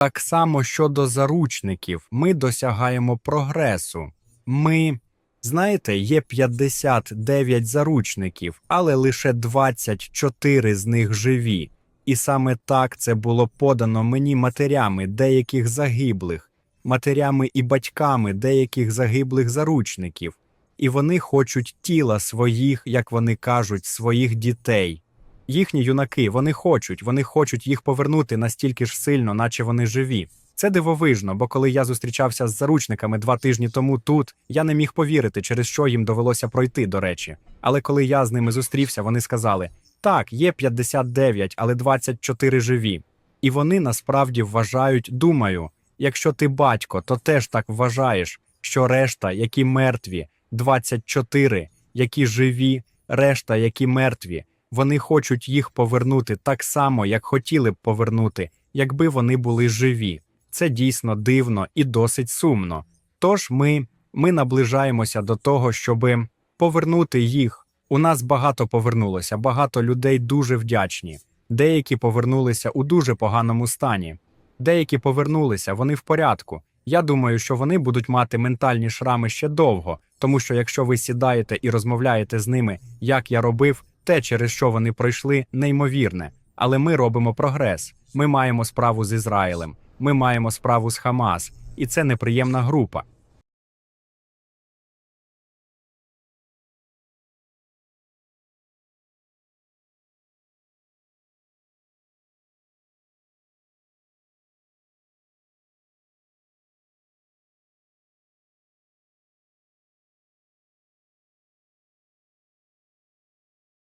Так само щодо заручників, ми досягаємо прогресу. Ми, знаєте, є 59 заручників, але лише 24 з них живі. І саме так це було подано мені матерями деяких загиблих, матерями і батьками деяких загиблих заручників. І вони хочуть тіла своїх, як вони кажуть, своїх дітей. Їхні юнаки, вони хочуть, вони хочуть їх повернути настільки ж сильно, наче вони живі. Це дивовижно, бо коли я зустрічався з заручниками два тижні тому тут, я не міг повірити, через що їм довелося пройти, до речі. Але коли я з ними зустрівся, вони сказали: так, є 59, але 24 живі. І вони насправді вважають, думаю, якщо ти батько, то теж так вважаєш, що решта, які мертві, 24, які живі, решта, які мертві, вони хочуть їх повернути так само, як хотіли б повернути, якби вони були живі. Це дійсно дивно і досить сумно. Тож ми, ми наближаємося до того, щоби повернути їх. У нас багато повернулося, багато людей дуже вдячні. Деякі повернулися у дуже поганому стані. Деякі повернулися, вони в порядку. Я думаю, що вони будуть мати ментальні шрами ще довго, тому що якщо ви сідаєте і розмовляєте з ними, як я робив, те, через що вони пройшли, неймовірне. Але ми робимо прогрес. Ми маємо справу з Ізраїлем, ми маємо справу з Хамас, і це неприємна група.